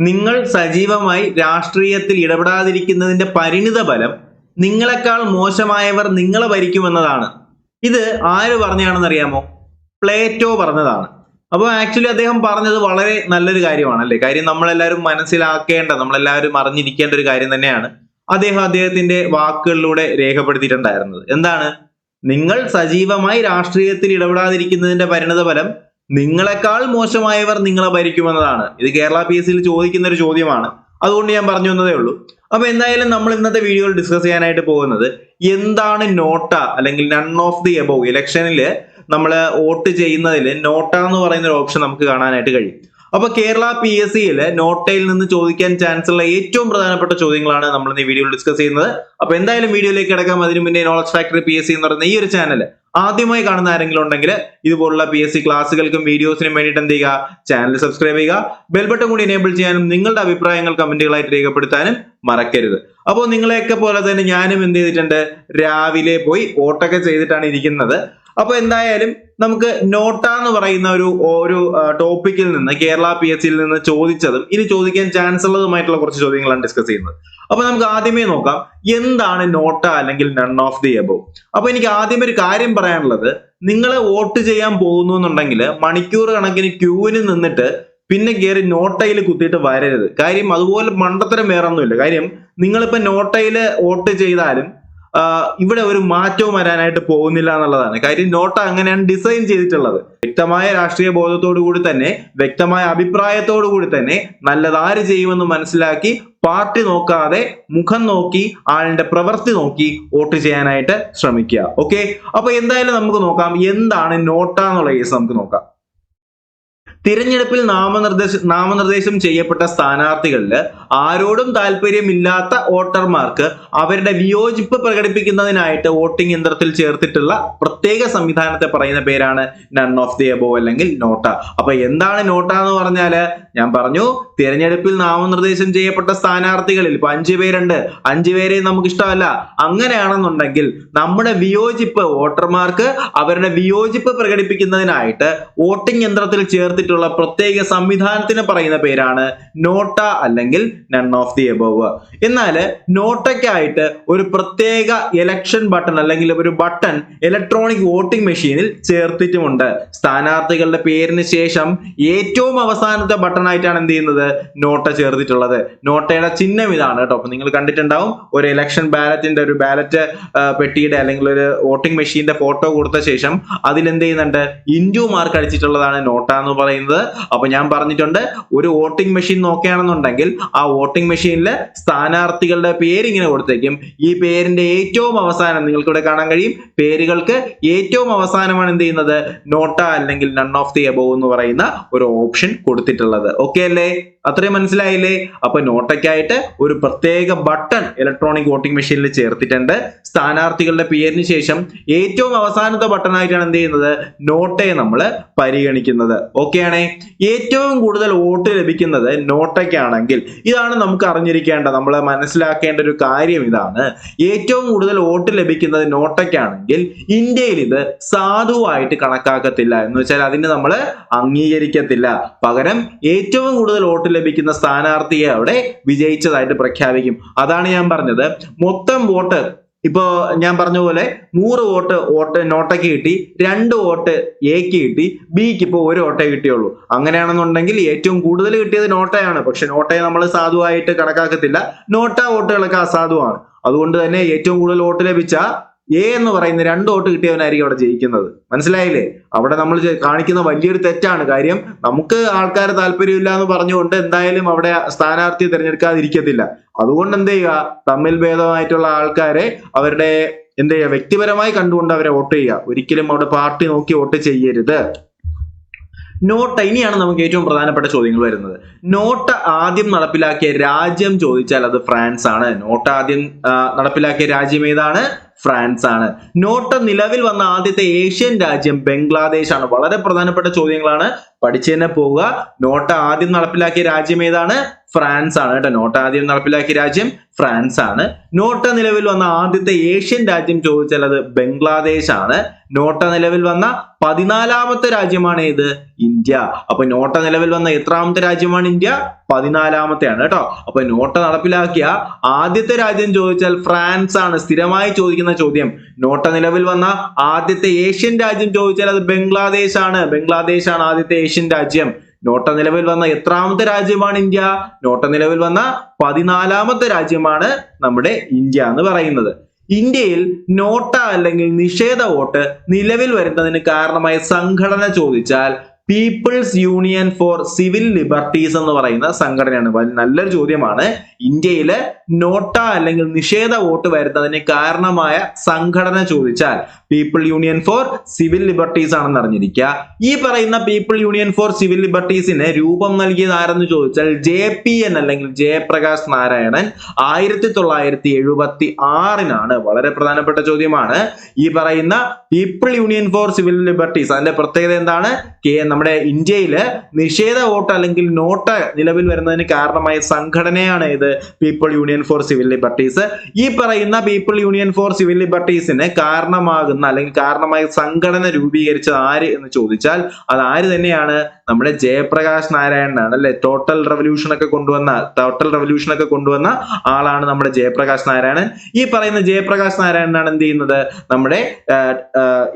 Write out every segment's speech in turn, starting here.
നിങ്ങൾ സജീവമായി രാഷ്ട്രീയത്തിൽ ഇടപെടാതിരിക്കുന്നതിന്റെ പരിണിത ഫലം നിങ്ങളെക്കാൾ മോശമായവർ നിങ്ങളെ ഭരിക്കുമെന്നതാണ്. ഇത് ആര് പറഞ്ഞാണെന്ന് അറിയാമോ? പ്ലേറ്റോ പറഞ്ഞതാണ്. അപ്പോൾ ആക്ച്വലി അദ്ദേഹം പറഞ്ഞത് വളരെ നല്ലൊരു കാര്യമാണ് അല്ലേ കാര്യം നമ്മളെല്ലാവരും മനസ്സിലാക്കേണ്ട നമ്മളെല്ലാവരും അറിഞ്ഞിരിക്കേണ്ട ഒരു കാര്യം തന്നെയാണ് അദ്ദേഹം അദ്ദേഹത്തിന്റെ വാക്കുകളിലൂടെ രേഖപ്പെടുത്തിയിട്ടുണ്ടായിരുന്നത്. എന്താണ്? നിങ്ങൾ സജീവമായി രാഷ്ട്രീയത്തിൽ ഇടപെടാതിരിക്കുന്നതിന്റെ പരിണിത ഫലം നിങ്ങളെക്കാൾ മോശമായവർ നിങ്ങളെ ഭരിക്കുമെന്നതാണ്. ഇത് കേരള പി എസ് സിയിൽ ചോദിക്കുന്ന ഒരു ചോദ്യമാണ്. അതുകൊണ്ട് ഞാൻ പറഞ്ഞു വന്നതേ ഉള്ളൂ. അപ്പൊ എന്തായാലും നമ്മൾ ഇന്നത്തെ വീഡിയോ ഡിസ്കസ് ചെയ്യാനായിട്ട് പോകുന്നത് എന്താണ് നോട്ട അല്ലെങ്കിൽ നൺ ഓഫ് ദി എബോവ് ഇലക്ഷനിൽ നമ്മൾ വോട്ട് ചെയ്യുന്നതിൽ നോട്ട എന്ന് പറയുന്ന ഒരു ഓപ്ഷൻ നമുക്ക് കാണാനായിട്ട് കഴിയും. അപ്പൊ കേരള പി എസ് സിയിൽ നോട്ടയിൽ നിന്ന് ചോദിക്കാൻ ചാൻസ് ഉള്ള ഏറ്റവും പ്രധാനപ്പെട്ട ചോദ്യങ്ങളാണ് നമ്മൾ ഈ വീഡിയോയിൽ ഡിസ്കസ് ചെയ്യുന്നത്. അപ്പൊ എന്തായാലും വീഡിയോയിലേക്ക് കിടക്കാം. അതിന് മുന്നേ knowledge factory P S C എന്ന് പറയുന്ന ഈ ഒരു ചാനൽ ആദ്യമായി കാണുന്ന ആരെങ്കിലും ഉണ്ടെങ്കിൽ ഇതുപോലുള്ള പി എസ് സി ക്ലാസ്സുകൾക്കും വീഡിയോസിനും വേണ്ടിയിട്ട് എന്ത് ചെയ്യുക? ചാനൽ സബ്സ്ക്രൈബ് ചെയ്യുക. ബെൽ ബട്ടൺ കൂടി എനേബിൾ ചെയ്യാനും നിങ്ങളുടെ അഭിപ്രായങ്ങൾ കമന്റുകളായിട്ട് രേഖപ്പെടുത്താനും മറക്കരുത്. അപ്പോൾ നിങ്ങളെയൊക്കെ പോലെ തന്നെ ഞാനും എന്ത് ചെയ്തിട്ടുണ്ട്? രാവിലെ പോയി വോട്ടൊക്കെ ചെയ്തിട്ടാണ് ഇരിക്കുന്നത്. അപ്പൊ എന്തായാലും നമുക്ക് നോട്ട എന്ന് പറയുന്ന ഒരു ഒരു ടോപ്പിക്കിൽ നിന്ന് കേരള പി എസ് സിയിൽ നിന്ന് ചോദിച്ചതും ഇനി ചോദിക്കാൻ ചാൻസ് ഉള്ളതുമായിട്ടുള്ള കുറച്ച് ചോദ്യങ്ങളാണ് ഡിസ്കസ് ചെയ്യുന്നത്. അപ്പൊ നമുക്ക് ആദ്യമേ നോക്കാം എന്താണ് നോട്ട അല്ലെങ്കിൽ നൺ ഓഫ് ദി എബോ അപ്പൊ എനിക്ക് ആദ്യം ഒരു കാര്യം പറയാനുള്ളത് നിങ്ങൾ വോട്ട് ചെയ്യാൻ പോകുന്നു എന്നുണ്ടെങ്കിൽ മണിക്കൂർ കണക്കിന് ക്യൂവിന് നിന്നിട്ട് പിന്നെ കയറി നോട്ടയിൽ കുത്തിയിട്ട് വരരുത്. കാര്യം അതുപോലെ മണ്ടത്തരം വേറെ ഒന്നുമില്ല കാര്യം നിങ്ങളിപ്പോ നോട്ടയിൽ വോട്ട് ചെയ്താലും ഇവിടെ ഒരു മാറ്റവും വരാനായിട്ട് പോകുന്നില്ല എന്നുള്ളതാണ്. കാര്യം നോട്ട അങ്ങനെയാണ് ഡിസൈൻ ചെയ്തിട്ടുള്ളത്. വ്യക്തമായ രാഷ്ട്രീയ ബോധത്തോടു കൂടി തന്നെ വ്യക്തമായ അഭിപ്രായത്തോടു കൂടി തന്നെ നല്ലതാര് ചെയ്യുമെന്ന് മനസ്സിലാക്കി പാർട്ടി നോക്കാതെ മുഖം നോക്കി ആളിന്റെ പ്രവൃത്തി നോക്കി വോട്ട് ചെയ്യാനായിട്ട് ശ്രമിക്കുക. ഓക്കെ? അപ്പൊ എന്തായാലും നമുക്ക് നോക്കാം എന്താണ് നോട്ട എന്നുള്ള കേസ് നമുക്ക് നോക്കാം. തിരഞ്ഞെടുപ്പിൽ നാമനിർദ്ദേശ നാമനിർദ്ദേശം ചെയ്യപ്പെട്ട സ്ഥാനാർത്ഥികളിൽ ആരോടും താല്പര്യമില്ലാത്ത വോട്ടർമാർക്ക് അവരുടെ വിയോജിപ്പ് പ്രകടിപ്പിക്കുന്നതിനായിട്ട് വോട്ടിംഗ് യന്ത്രത്തിൽ ചേർത്തിട്ടുള്ള പ്രത്യേക സംവിധാനത്തെ പറയുന്ന പേരാണ് നൺ ഓഫ് ദി എബോ അല്ലെങ്കിൽ നോട്ട. അപ്പൊ എന്താണ് നോട്ട എന്ന് പറഞ്ഞാൽ ഞാൻ പറഞ്ഞു തിരഞ്ഞെടുപ്പിൽ നാമനിർദ്ദേശം ചെയ്യപ്പെട്ട സ്ഥാനാർത്ഥികളിൽ ഇപ്പൊ അഞ്ചു പേരുണ്ട്. അഞ്ചു പേരെ നമുക്ക് ഇഷ്ടമല്ല അങ്ങനെയാണെന്നുണ്ടെങ്കിൽ നമ്മുടെ വിയോജിപ്പ് വോട്ടർമാർക്ക് അവരുടെ വിയോജിപ്പ് പ്രകടിപ്പിക്കുന്നതിനായിട്ട് വോട്ടിംഗ് യന്ത്രത്തിൽ ചേർത്തിട്ടുള്ള പ്രത്യേക സംവിധാനത്തിന് പറയുന്ന പേരാണ് നോട്ട അല്ലെങ്കിൽ നൺ ഓഫ് ദി എബോവ് എന്നാൽ നോട്ടയ്ക്കായിട്ട് ഒരു പ്രത്യേക ഇലക്ഷൻ ബട്ടൺ അല്ലെങ്കിൽ ഒരു ബട്ടൺ ഇലക്ട്രോണിക് വോട്ടിംഗ് മെഷീനിൽ ചേർത്തിട്ടുമുണ്ട്. സ്ഥാനാർത്ഥികളുടെ പേരിന് ശേഷം ഏറ്റവും അവസാനത്തെ ബട്ടൺ ആയിട്ടാണ് എന്ത് ചെയ്യുന്നത്? നോട്ട ചേർത്തിട്ടുള്ളത്. നോട്ടയുടെ ചിഹ്നം ഇതാണ് കേട്ടോ. അപ്പൊ നിങ്ങൾ കണ്ടിട്ടുണ്ടാവും ഒരു ഇലക്ഷൻ ബാലറ്റിന്റെ ഒരു ബാലറ്റ് പെട്ടിയുടെ അല്ലെങ്കിൽ ഒരു വോട്ടിംഗ് മെഷീന്റെ ഫോട്ടോ കൊടുത്ത ശേഷം അതിൽ എന്ത് ചെയ്യുന്നുണ്ട്? ഇൻഡു മാർക്ക് അടിച്ചിട്ടുള്ളതാണ് നോട്ട എന്ന് പറയുന്നത്. അപ്പൊ ഞാൻ പറഞ്ഞിട്ടുണ്ട് ഒരു വോട്ടിംഗ് മെഷീൻ നോക്കുകയാണെന്നുണ്ടെങ്കിൽ ആ വോട്ടിംഗ് മെഷീനിൽ സ്ഥാനാർത്ഥികളുടെ പേര് ഇങ്ങനെ കൊടുത്തേക്കും. ഈ പേരിന്റെ ഏറ്റവും അവസാനം നിങ്ങൾക്ക് ഇവിടെ കാണാൻ കഴിയും. പേരുകൾക്ക് ഏറ്റവും അവസാനമാണ് എന്ത് ചെയ്യുന്നത്? നോട്ട അല്ലെങ്കിൽ നൺ ഓഫ് ദി എബോവ് എന്ന് പറയുന്ന ഒരു ഓപ്ഷൻ കൊടുത്തിട്ടുള്ളത്. ഓക്കെ അല്ലേ? അത്രയും മനസ്സിലായില്ലേ? അപ്പൊ നോട്ടയ്ക്കായിട്ട് ഒരു പ്രത്യേക ബട്ടൺ ഇലക്ട്രോണിക് വോട്ടിംഗ് മെഷീനിൽ ചേർത്തിട്ടുണ്ട്. സ്ഥാനാർത്ഥികളുടെ പേരിന് ശേഷം ഏറ്റവും അവസാനത്തെ ബട്ടൺ ആയിട്ടാണ് എന്ത് ചെയ്യുന്നത്? നോട്ടയെ നമ്മൾ പരിഗണിക്കുന്നത്. ഓക്കെ ആണേ? ഏറ്റവും കൂടുതൽ വോട്ട് ലഭിക്കുന്നത് നോട്ടയ്ക്കാണെങ്കിൽ. ഇതാണ് നമുക്ക് അറിഞ്ഞിരിക്കേണ്ട നമ്മൾ മനസ്സിലാക്കേണ്ട ഒരു കാര്യം ഇതാണ്. ഏറ്റവും കൂടുതൽ വോട്ട് ലഭിക്കുന്നത് നോട്ടയ്ക്കാണെങ്കിൽ ഇന്ത്യയിൽ ഇത് സാധുവായിട്ട് കണക്കാക്കത്തില്ല. എന്ന് വെച്ചാൽ അതിന് നമ്മൾ അംഗീകരിക്കത്തില്ല. പകരം ഏറ്റവും കൂടുതൽ വോട്ട് ലഭിക്കുന്ന സ്ഥാനാർത്ഥിയെ അവിടെ വിജയിച്ചതായിട്ട് പ്രഖ്യാപിക്കും. അതാണ് ഞാൻ പറഞ്ഞത്. മൊത്തം വോട്ട് ഇപ്പോ ഞാൻ പറഞ്ഞ പോലെ നൂറ് വോട്ട് വോട്ട് നോട്ടയ്ക്ക് കിട്ടി രണ്ട് വോട്ട് എക്ക് കിട്ടി ബിക്ക് ഇപ്പോൾ ഒരു വോട്ടേ കിട്ടിയുള്ളൂ. അങ്ങനെയാണെന്നുണ്ടെങ്കിൽ ഏറ്റവും കൂടുതൽ കിട്ടിയത് നോട്ടയാണ്. പക്ഷെ നോട്ടയെ നമ്മൾ സാധുവായിട്ട് കണക്കാക്കത്തില്ല. നോട്ട വോട്ടുകളൊക്കെ അസാധുവാണ്. അതുകൊണ്ട് തന്നെ ഏറ്റവും കൂടുതൽ വോട്ട് ലഭിച്ച എ എന്ന് പറയുന്ന രണ്ട് വോട്ട് കിട്ടിയവനായിരിക്കും അവിടെ ജയിക്കുന്നത്. മനസ്സിലായില്ലേ? അവിടെ നമ്മൾ കാണിക്കുന്ന വലിയൊരു തെറ്റാണ്. കാര്യം നമുക്ക് ആൾക്കാർ താല്പര്യമില്ല എന്ന് പറഞ്ഞുകൊണ്ട് എന്തായാലും അവിടെ സ്ഥാനാർത്ഥിയെ തിരഞ്ഞെടുക്കാതിരിക്കത്തില്ല. അതുകൊണ്ട് എന്ത് ചെയ്യുക? തമ്മിൽ ഭേദമായിട്ടുള്ള ആൾക്കാരെ അവരുടെ എന്ത് ചെയ്യുക? വ്യക്തിപരമായി കണ്ടുകൊണ്ട് അവരെ വോട്ട് ചെയ്യുക. ഒരിക്കലും അവിടെ പാർട്ടി നോക്കി വോട്ട് ചെയ്യരുത്. നോട്ട ഇനിയാണ് നമുക്ക് ഏറ്റവും പ്രധാനപ്പെട്ട ചോദ്യങ്ങൾ വരുന്നത്. നോട്ട ആദ്യം നടപ്പിലാക്കിയ രാജ്യം ചോദിച്ചാൽ അത് ഫ്രാൻസ് ആണ് നോട്ട ആദ്യം നടപ്പിലാക്കിയ രാജ്യം ഏതാണ്? ഫ്രാൻസ് ആണ്. നോട്ട് നിലവിൽ വന്ന ആദ്യത്തെ ഏഷ്യൻ രാജ്യം ബംഗ്ലാദേശ് ആണ്. വളരെ പ്രധാനപ്പെട്ട ചോദ്യങ്ങളാണ്. പഠിച്ചു തന്നെ പോവുക. നോട്ട് ആദ്യം നടപ്പിലാക്കിയ രാജ്യം ഏതാണ്? ഫ്രാൻസ് ആണ് കേട്ടോ. നോട്ട് ആദ്യം നടപ്പിലാക്കിയ രാജ്യം ഫ്രാൻസ് ആണ്. നോട്ട് നിലവിൽ വന്ന ആദ്യത്തെ ഏഷ്യൻ രാജ്യം ചോദിച്ചാൽ അത് ബംഗ്ലാദേശ് ആണ്. നോട്ട നിലവിൽ വന്ന പതിനാലാമത്തെ രാജ്യമാണ് ഏത്? ഇന്ത്യ. അപ്പൊ നോട്ട നിലവിൽ വന്ന എത്രാമത്തെ രാജ്യമാണ് ഇന്ത്യ? പതിനാലാമത്തെയാണ് കേട്ടോ. അപ്പൊ നോട്ട നടപ്പിലാക്കിയ ആദ്യത്തെ രാജ്യം ചോദിച്ചാൽ ഫ്രാൻസ് ആണ്. സ്ഥിരമായി ചോദിക്കുന്ന ചോദ്യം. നോട്ട നിലവിൽ വന്ന ആദ്യത്തെ ഏഷ്യൻ രാജ്യം ചോദിച്ചാൽ അത് ബംഗ്ലാദേശ് ആണ് ബംഗ്ലാദേശ് ആണ് ആദ്യത്തെ ഏഷ്യൻ രാജ്യം. നോട്ട നിലവിൽ വന്ന എത്രാമത്തെ രാജ്യമാണ് ഇന്ത്യ? നോട്ട നിലവിൽ വന്ന പതിനാലാമത്തെ രാജ്യമാണ് നമ്മുടെ ഇന്ത്യ എന്ന് പറയുന്നത്. ഇന്ത്യയിൽ നോട്ട അല്ലെങ്കിൽ നിഷേധ വോട്ട് നിലവിൽ വരുന്നതിന് കാരണമായ സംഘടന ചോദിച്ചാൽ people's union for civil liberties എന്ന് പറയുന്ന സംഘടനയാണ്. നല്ലൊരു ചോദ്യമാണ്. ഇന്ത്യയിലെ നോട്ട അല്ലെങ്കിൽ നിഷേധ വോട്ട് വരുന്നതിന് കാരണമായ സംഘടന ചോദിച്ചാൽ people union for civil liberties ആണെന്ന് അറിഞ്ഞിരിക്കുക. ഈ പറയുന്ന പീപ്പിൾ യൂണിയൻ ഫോർ സിവിൽ ലിബർട്ടീസിന് രൂപം നൽകിയത് ആരെന്ന് ചോദിച്ചാൽ ജെ പി എൻ അല്ലെങ്കിൽ ജയപ്രകാശ് നാരായണൻ ആയിരത്തി തൊള്ളായിരത്തി എഴുപത്തി ആറിനാണ് വളരെ പ്രധാനപ്പെട്ട ചോദ്യമാണ്. ഈ പറയുന്ന people union for civil liberties അതിന്റെ പ്രത്യേകത എന്താണ്? കെ നമ്മുടെ ഇന്ത്യയിൽ നിഷേധ വോട്ട് അല്ലെങ്കിൽ നോട്ട് നിലവിൽ വരുന്നതിന് കാരണമായ സംഘടനയാണ് ഇത് people union for civil liberties ഈ പറയുന്ന പീപ്പിൾ യൂണിയൻ ഫോർ സിവിൽ ലിബർട്ടീസിന് കാരണമാകുന്ന അല്ലെങ്കിൽ കാരണമായ സംഘടന രൂപീകരിച്ചത് ആര് എന്ന് ചോദിച്ചാൽ അത് ആര് തന്നെയാണ്? നമ്മുടെ ജയപ്രകാശ് നാരായണനാണ് അല്ലെ? ടോട്ടൽ റെവല്യൂഷൻ ഒക്കെ കൊണ്ടുവന്ന ടോട്ടൽ റെവല്യൂഷൻ ഒക്കെ കൊണ്ടുവന്ന ആളാണ് നമ്മുടെ ജയപ്രകാശ് നാരായണൻ. ഈ പറയുന്ന ജയപ്രകാശ് നാരായണനാണ് എന്ത് ചെയ്യുന്നത്? നമ്മുടെ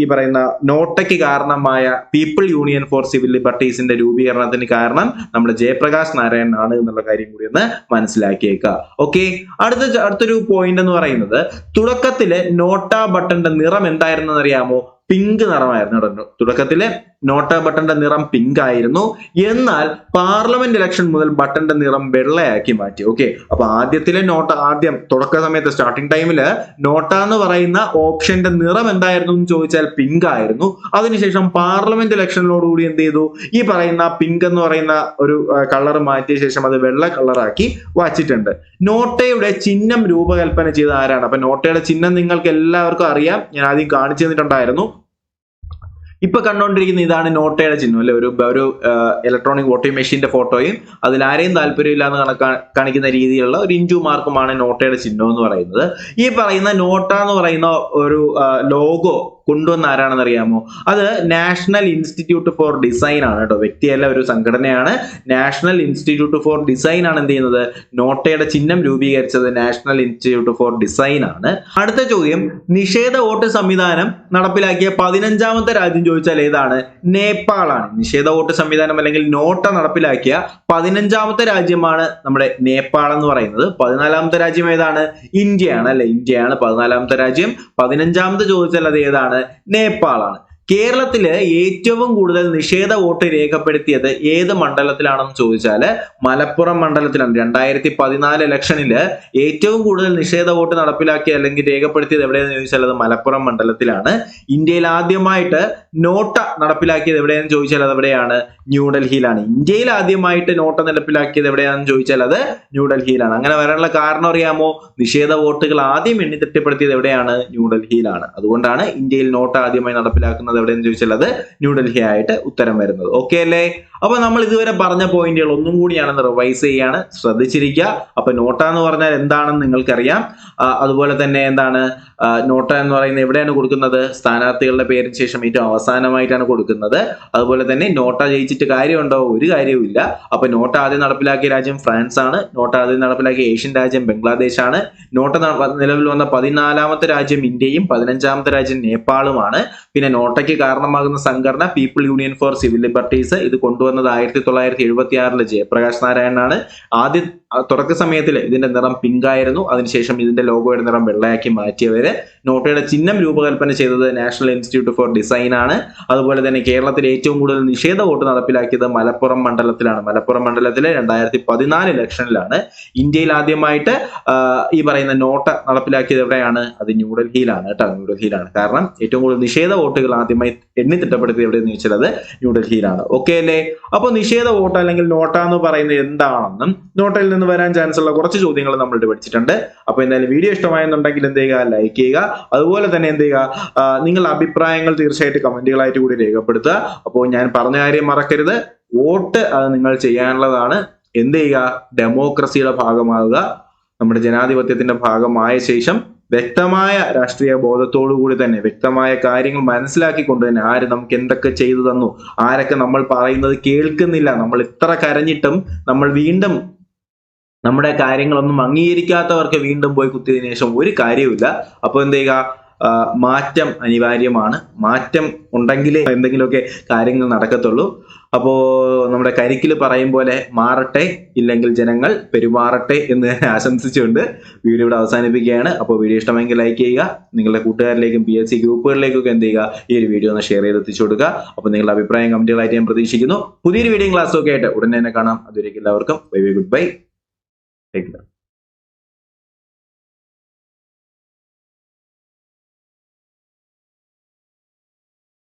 ഈ പറയുന്ന നോട്ടയ്ക്ക് കാരണമായ പീപ്പിൾ യൂണിയൻ ഫോർ സിവിൽ ലിബർട്ടീസിന്റെ രൂപീകരണത്തിന് കാരണം നമ്മുടെ ജയപ്രകാശ് നാരായണനാണ് എന്നുള്ള കാര്യം കൂടി ഒന്ന് മനസ്സിലാക്കിയേക്കുക ഓക്കെ അടുത്ത അടുത്തൊരു പോയിന്റ് എന്ന് പറയുന്നത് തുടക്കത്തിൽ നോട്ട ബട്ടന്റെ നിറം എന്തായിരുന്നെന്ന് അറിയാമോ? പിങ്ക് നിറമായിരുന്നു കേട്ടോ. തുടക്കത്തിലെ നോട്ട ബട്ടന്റെ നിറം പിങ്ക് ആയിരുന്നു. എന്നാൽ പാർലമെന്റ് ഇലക്ഷൻ മുതൽ ബട്ടന്റെ നിറം വെള്ളയാക്കി മാറ്റി. ഓക്കെ അപ്പൊ ആദ്യത്തിലെ നോട്ട ആദ്യം തുടക്ക സമയത്ത് സ്റ്റാർട്ടിംഗ് ടൈമിൽ നോട്ട എന്ന് പറയുന്ന ഓപ്ഷന്റെ നിറം എന്തായിരുന്നു എന്ന് ചോദിച്ചാൽ പിങ്ക് ആയിരുന്നു. അതിനുശേഷം പാർലമെന്റ് ഇലക്ഷനിലോടുകൂടി എന്ത് ചെയ്തു? ഈ പറയുന്ന പിങ്ക് എന്ന് പറയുന്ന ഒരു കളർ മാറ്റിയ ശേഷം അത് വെള്ള കളറാക്കി വാച്ചിട്ടുണ്ട്. നോട്ടയുടെ ചിഹ്നം രൂപകൽപ്പന ചെയ്ത ആരാണ്? അപ്പൊ നോട്ടയുടെ ചിഹ്നം നിങ്ങൾക്ക് എല്ലാവർക്കും അറിയാം. ഞാൻ ആദ്യം കാണിച്ചു തന്നിട്ടുണ്ടായിരുന്നു. ഇപ്പൊ കണ്ടുകൊണ്ടിരിക്കുന്ന ഇതാണ് നോട്ടയുടെ ചിഹ്നം അല്ലെ? ഒരു ഒരു ഇലക്ട്രോണിക് വോട്ടിംഗ് മെഷീന്റെ ഫോട്ടോയും അതിൽ ആരെയും താല്പര്യമില്ല എന്ന് കണക്കാ കാണിക്കുന്ന രീതിയിലുള്ള ഒരു ഇഞ്ചു മാർക്കുമാണ് നോട്ടയുടെ ചിഹ്നം എന്ന് പറയുന്നത്. ഈ പറയുന്ന നോട്ട എന്ന് പറയുന്ന ഒരു ലോഗോ കൊണ്ടുവന്ന ആരാണെന്ന് അറിയാമോ അത് നാഷണൽ ഇൻസ്റ്റിറ്റ്യൂട്ട് ഫോർ ഡിസൈൻ ആണ് കേട്ടോ. വ്യക്തിയല്ല ഒരു സംഘടനയാണ്. നാഷണൽ ഇൻസ്റ്റിറ്റ്യൂട്ട് ഫോർ ഡിസൈൻ ആണ് എന്ത് ചെയ്യുന്നത്? നോട്ടയുടെ ചിഹ്നം രൂപീകരിച്ചത് നാഷണൽ ഇൻസ്റ്റിറ്റ്യൂട്ട് ഫോർ ഡിസൈൻ ആണ്. അടുത്ത ചോദ്യം നിഷേധ വോട്ട് സംവിധാനം നടപ്പിലാക്കിയ പതിനഞ്ചാമത്തെ രാജ്യം ചോദിച്ചാൽ ഏതാണ്? നേപ്പാളാണ്. നിഷേധ വോട്ട് സംവിധാനം അല്ലെങ്കിൽ നോട്ട നടപ്പിലാക്കിയ പതിനഞ്ചാമത്തെ രാജ്യമാണ് നമ്മുടെ നേപ്പാൾ എന്ന് പറയുന്നത്. പതിനാലാമത്തെ രാജ്യം ഏതാണ്? ഇന്ത്യയാണ് അല്ലെ? ഇന്ത്യയാണ് പതിനാലാമത്തെ രാജ്യം. പതിനഞ്ചാമത്തെ ചോദിച്ചാൽ അത് ഏതാണ്? നേപ്പാളാണ്. കേരളത്തിൽ ഏറ്റവും കൂടുതൽ നിഷേധ വോട്ട് രേഖപ്പെടുത്തിയത് ഏത് മണ്ഡലത്തിലാണെന്ന് ചോദിച്ചാൽ മലപ്പുറം മണ്ഡലത്തിലാണ്. രണ്ടായിരത്തി പതിനാല് ഇലക്ഷനിൽ ഏറ്റവും കൂടുതൽ നിഷേധ വോട്ട് നടപ്പിലാക്കി അല്ലെങ്കിൽ രേഖപ്പെടുത്തിയത് എവിടെയെന്ന് ചോദിച്ചാൽ അത് മലപ്പുറം മണ്ഡലത്തിലാണ്. ഇന്ത്യയിൽ ആദ്യമായിട്ട് നോട്ട നടപ്പിലാക്കിയത് എവിടെയെന്ന് ചോദിച്ചാൽ അത് എവിടെയാണ്? ന്യൂഡൽഹിയിലാണ്. ഇന്ത്യയിൽ ആദ്യമായിട്ട് നോട്ട നടപ്പിലാക്കിയത് എവിടെയാണെന്ന് ചോദിച്ചാൽ അത് ന്യൂഡൽഹിയിലാണ്. അങ്ങനെ വരാനുള്ള കാരണം അറിയാമോ? നിഷേധ വോട്ടുകൾ ആദ്യം എണ്ണി തിട്ടപ്പെടുത്തിയത് എവിടെയാണ്? ന്യൂഡൽഹിയിലാണ്. അതുകൊണ്ടാണ് ഇന്ത്യയിൽ നോട്ട് ആദ്യമായി നടപ്പിലാക്കുന്നത് എവിടെയെന്ന് ചോദിച്ചാൽ അത് ന്യൂഡൽഹി ആയിട്ട് ഉത്തരം വരുന്നത്. ഓക്കെ അല്ലേ? അപ്പൊ നമ്മൾ ഇതുവരെ പറഞ്ഞ പോയിന്റുകൾ ഒന്നും കൂടിയാണെന്ന് റിവൈസ് ചെയ്യാണ്. ശ്രദ്ധിച്ചിരിക്കുക. അപ്പൊ നോട്ട എന്ന് പറഞ്ഞാൽ എന്താണെന്ന് നിങ്ങൾക്കറിയാം. അതുപോലെ തന്നെ എന്താണ്? നോട്ട എന്ന് പറയുന്നത് എവിടെയാണ് കൊടുക്കുന്നത്? സ്ഥാനാർത്ഥികളുടെ പേരിന് ശേഷം ഏറ്റവും അവസാനമായിട്ടാണ് കൊടുക്കുന്നത്. അതുപോലെ തന്നെ നോട്ട ജയിച്ചിട്ട് കാര്യമുണ്ടോ? ഒരു കാര്യവുമില്ല അപ്പൊ നോട്ട ആദ്യം നടപ്പിലാക്കിയ രാജ്യം ഫ്രാൻസ് ആണ്. നോട്ട ആദ്യം നടപ്പിലാക്കിയ ഏഷ്യൻ രാജ്യം ബംഗ്ലാദേശ് ആണ്. നോട്ട നിലവിൽ വന്ന പതിനാലാമത്തെ രാജ്യം ഇന്ത്യയും പതിനഞ്ചാമത്തെ രാജ്യം നേപ്പാളുമാണ്. പിന്നെ നോട്ടയ്ക്ക് കാരണമാകുന്ന സംഘടന people union for civil liberties ഇത് കൊണ്ടുവന്നത് ആയിരത്തി തൊള്ളായിരത്തി എഴുപത്തി ആറിൽ ജയപ്രകാശ് നാരായണനാണ്. ആദ്യ തുടക്ക സമയത്തിൽ ഇതിന്റെ നിറം പിങ്ക് ആയിരുന്നു. അതിനുശേഷം ഇതിന്റെ ലോഗോയുടെ നിറം വെള്ളയാക്കി മാറ്റിയവര്. നോട്ടയുടെ ചിഹ്നം രൂപകൽപ്പന ചെയ്തത് നാഷണൽ ഇൻസ്റ്റിറ്റ്യൂട്ട് ഫോർ ഡിസൈൻ ആണ്. അതുപോലെ തന്നെ കേരളത്തിൽ ഏറ്റവും കൂടുതൽ നിഷേധ വോട്ട് നടപ്പിലാക്കിയത് മലപ്പുറം മണ്ഡലത്തിലാണ്. മലപ്പുറം മണ്ഡലത്തിലെ രണ്ടായിരത്തി പതിനാല് ഇലക്ഷനിലാണ്. ഇന്ത്യയിൽ ആദ്യമായിട്ട് ഈ പറയുന്ന നോട്ട് നടപ്പിലാക്കിയത് എവിടെയാണ് അത് ന്യൂഡൽഹിയിലാണ് കേട്ടോ. ന്യൂഡൽഹിയിലാണ്. കാരണം ഏറ്റവും കൂടുതൽ നിഷേധ വോട്ടുകൾ ആദ്യം ആദ്യമായി എണ്ണി തിട്ടപ്പെടുത്തിയത് എവിടെയെന്ന് ചോദിച്ചാൽ ന്യൂഡൽഹിയിലാണ്. ഓക്കെ അല്ലേ? അപ്പോൾ നിഷേധ വോട്ട് അല്ലെങ്കിൽ നോട്ട എന്ന് പറയുന്നത് എന്താണെന്നും നോട്ടയിൽ നിന്ന് വരാൻ ചാൻസ് ഉള്ള കുറച്ച് ചോദ്യങ്ങൾ നമ്മൾ പഠിച്ചിട്ടുണ്ട്. അപ്പോൾ എന്തായാലും വീഡിയോ ഇഷ്ടമായെന്നുണ്ടെങ്കിൽ എന്ത് ചെയ്യുക? ലൈക്ക് ചെയ്യുക. അതുപോലെ തന്നെ എന്ത് ചെയ്യുക? നിങ്ങളുടെ അഭിപ്രായങ്ങൾ തീർച്ചയായിട്ടും കമന്റുകളായിട്ട് കൂടി രേഖപ്പെടുത്തുക. അപ്പോൾ ഞാൻ പറഞ്ഞ കാര്യം മറക്കരുത്. വോട്ട് അത് നിങ്ങൾ ചെയ്യാനുള്ളതാണ്. എന്ത് ചെയ്യുക? ഡെമോക്രസിയുടെ ഭാഗമാകുക. നമ്മുടെ ജനാധിപത്യത്തിന്റെ ഭാഗമായ ശേഷം വ്യക്തമായ രാഷ്ട്രീയ ബോധത്തോടു കൂടി തന്നെ വ്യക്തമായ കാര്യങ്ങൾ മനസ്സിലാക്കിക്കൊണ്ട് തന്നെ ആര് നമുക്ക് എന്തൊക്കെ ചെയ്തു തന്നു ആരൊക്കെ നമ്മൾ പറയുന്നത് കേൾക്കുന്നില്ല നമ്മൾ ഇത്ര കരഞ്ഞിട്ടും നമ്മൾ വീണ്ടും നമ്മുടെ കാര്യങ്ങളൊന്നും അംഗീകരിക്കാത്തവർക്ക് വീണ്ടും പോയി കുത്തിയതിനു ശേഷം ഒരു കാര്യവുമില്ല. അപ്പോൾ എന്ത് ചെയ്യുക? മാറ്റം അനിവാര്യമാണ്. മാറ്റം ഉണ്ടെങ്കിലേ എന്തെങ്കിലുമൊക്കെ കാര്യങ്ങൾ നടക്കത്തുള്ളൂ. അപ്പോ നമ്മുടെ കരിക്കിൽ പറയും പോലെ മാറട്ടെ ഇല്ലെങ്കിൽ ജനങ്ങൾ പെരുമാറട്ടെ എന്ന് ആശംസിച്ചുകൊണ്ട് വീഡിയോ ഇവിടെ അവസാനിപ്പിക്കുകയാണ്. അപ്പോൾ വീഡിയോ ഇഷ്ടമെങ്കിൽ ലൈക്ക് ചെയ്യുക നിങ്ങളുടെ കൂട്ടുകാരിലേക്കും പി എസ് സി ഗ്രൂപ്പുകളിലേക്കൊക്കെ എന്ത് ചെയ്യുക ഈ ഒരു വീഡിയോ ഒന്ന് ഷെയർ ചെയ്ത് എത്തിച്ചു കൊടുക്കുക. അപ്പോൾ നിങ്ങളുടെ അഭിപ്രായം കമന്റുകളായിട്ട് ഞാൻ പ്രതീക്ഷിക്കുന്നു. പുതിയൊരു വീഡിയോ ക്ലാസ്സൊക്കെ ആയിട്ട് ഉടനെ തന്നെ കാണാം. അതുവരേക്കും എല്ലാവർക്കും bye bye goodbye take care